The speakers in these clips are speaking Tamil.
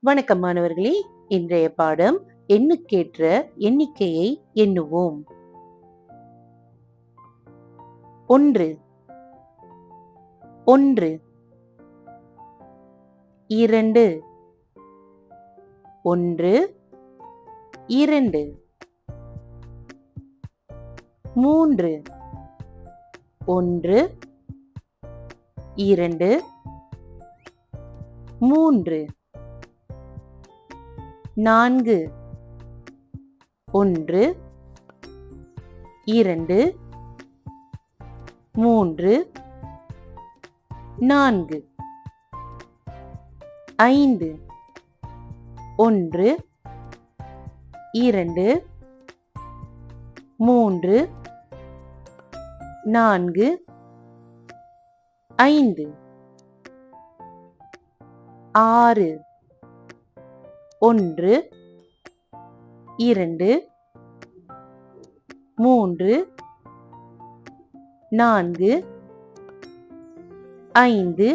வணக்கம் மாணவர்களே. இன்றைய பாடம் எண்ணுக்கேற்ற எண்ணிக்கையை எண்ணுவோம். ஒன்று. ஒன்று. இரண்டு. ஒன்று. இரண்டு. மூன்று. ஒன்று. இரண்டு. மூன்று. நான்கு. ஒன்று. இரண்டு. மூன்று. நான்கு. ஐந்து. ஒன்று. இரண்டு. மூன்று. நான்கு. ஐந்து. ஆறு. ஒன்று இரண்டு மூன்று நான்கு ஐந்து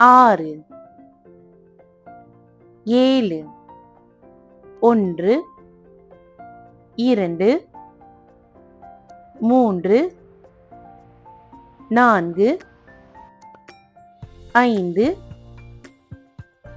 ஆறு ஏழு ஒன்று இரண்டு மூன்று நான்கு ஐந்து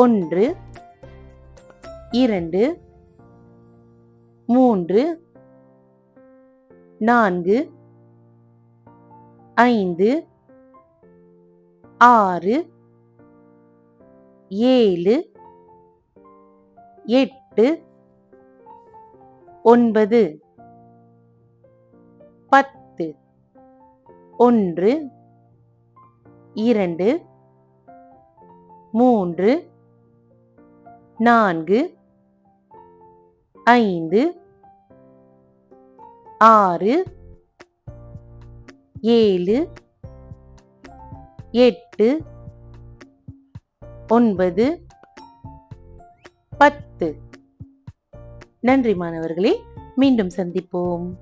ஒன்று இரண்டு மூன்று நான்கு ஐந்து ஆறு ஏழு எட்டு ஒன்பது பத்து ஒன்று இரண்டு மூன்று நான்கு. ஐந்து. ஆறு. ஏழு. எட்டு. ஒன்பது. பத்து. நன்றி மாணவர்களே மீண்டும் சந்திப்போம்.